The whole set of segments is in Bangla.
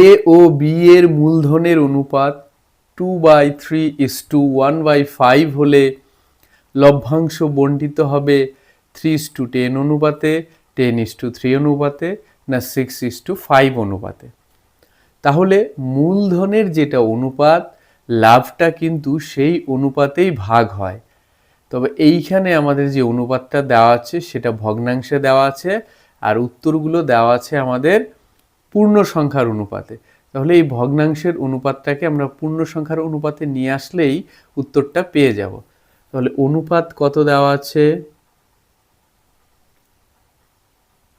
এ ও বি এর মূলধনের অনুপাত two by three is to one by five হলে লভ্যাংশ বণ্টিত হবে থ্রি ইস টু টেন অনুপাতে টেন ইস টু থ্রি অনুপাতে, না সিক্স ইস টু ফাইভ অনুপাতে। তাহলে মূলধনের যেটা অনুপাত, লাভটা কিন্তু সেই অনুপাতেই ভাগ হয়। তবে এইখানে আমাদের যে অনুপাতটা দেওয়া আছে, সেটা ভগ্নাংশে দেওয়া আছে, আর উত্তরগুলো দেওয়া আছে আমাদের পূর্ণ সংখ্যার অনুপাতে। তাহলে এই ভগ্নাংশের অনুপাতটাকে আমরা পূর্ণ সংখ্যার অনুপাতে নিয়ে আসলেই উত্তরটা পেয়ে যাব। তাহলে অনুপাত কত দেওয়া আছে?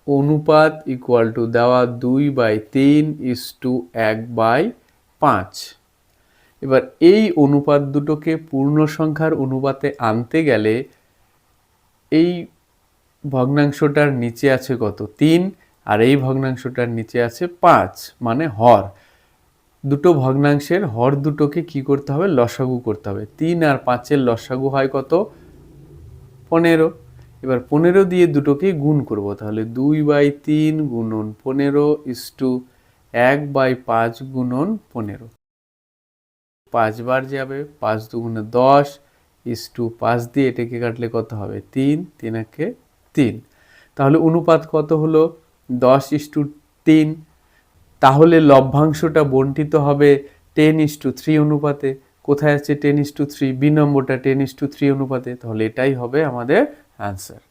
অনুপাত ইকুয়াল টু দেওয়া দুই বাই তিন ইস টু এক বাই পাঁচ। এবার এই অনুপাত দুটোকে পূর্ণ সংখ্যার অনুপাতে আনতে গেলে এই ভগ্নাংশটার নিচে আছে কত? তিন। আর এই ভগ্নাংশটার নিচে আছে পাঁচ মানে হর। দুটো ভগ্নাংশের হর দুটোকে কি করতে হবে? লসাগু করতে হবে। তিন আর পাঁচের লসাগু হয় কত? পনেরো। এবার পনেরো দিয়ে দুটোকে গুণ করব, তাহলে দুই বাই তিন গুণন পনেরো ইস টু এক বাই পাঁচ গুণন পনেরো। পাঁচবার যাবে পাঁচ দুগুণে দশ ইস টু পাঁচ দিয়ে এটাকে কাটলে কত হবে? তিন তিন একে তিন। তাহলে অনুপাত কত হলো? দশ ইস টু তিন, তাহলে লভ্যাংশটা বন্টিত হবে টেন ইস টু থ্রি অনুপাতে। কোথায় আছে ten is to three? B নম্বরটা টেন ইস টু থ্রি অনুপাতে। তাহলে এটাই হবে আমাদের অ্যান্সার।